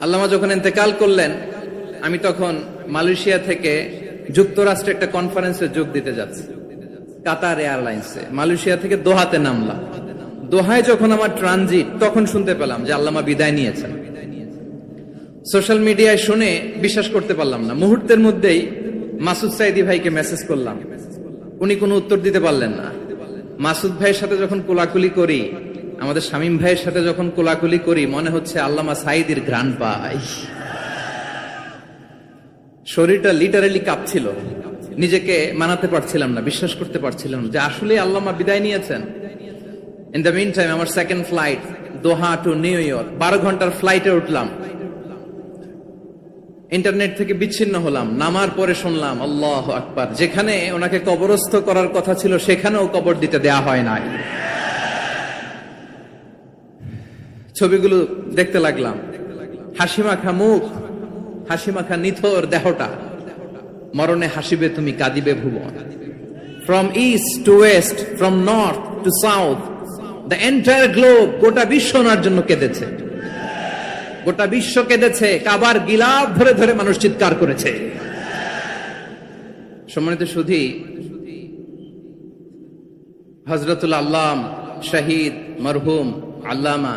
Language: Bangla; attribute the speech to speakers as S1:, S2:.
S1: আল্লামা যখন ইন্তেকাল করলেন, আমি তখন মালয়েশিয়া থেকে যুক্তরাষ্ট্রে একটা কনফারেন্সে যোগ দিতে যাচ্ছি। কাতার এয়ারলাইন্সে। মালয়েশিয়া থেকে দোহাতে নামলাম। দোহায় যখন আমার ট্রানজিট, তখন শুনতে পেলাম যে আল্লামা বিদায় নিয়েছেন। সোশ্যাল মিডিয়ায় শুনে বিশ্বাস করতে পারলাম না। মুহূর্তের মধ্যেই মাসুদ সাইদি ভাইকে মেসেজ করলাম। উনি কোনো উত্তর দিতে পারলেন না। মাসুদ ভাইয়ের সাথে যখন কোলাকুলি করি আমাদের শামীম ভাইয়ের সাথে যখন কোলাকুলি করি, মনে হচ্ছে আল্লামা সাইদির ঘ্রাণ পাই শরীরটা লিটারেলি কাঁপছিল। নিজেকে মানাতে পারছিলাম না, বিশ্বাস করতে পারছিলাম যে আসলে আল্লামা বিদায় নিয়েছেন। ইন দ্য মিন টাইম আমার second flight Doha to New York বারো ঘণ্টার ফ্লাইটে উঠলাম। ইন্টারনেট থেকে বিচ্ছিন্ন হলাম, নামার পরে শুনলাম, আল্লাহ আকবার। যেখানে ওনাকে কবরস্থ করার কথা ছিল, সেখানেও কবর দিতে দেয়া হয় নাই। ছবিগুলো দেখতে লাগলাম। হাসি মাখা মুখ, হাসি মাখা নিথর দেহটা। মরণে হাসিবে তুমি, কাঁদিবে ভুবন। From east to west from north to south the entire globe গোটা বিশ্ব ওনার জন্য কেঁদেছে। গোটা বিশ্ব কেঁদেছে, কাবার গিলাপ ধরে ধরে মানুষ চিৎকার করেছে। সম্মানিত সুধী হজরতুল আল্লাম, শহীদ, মরহুম, আল্লামা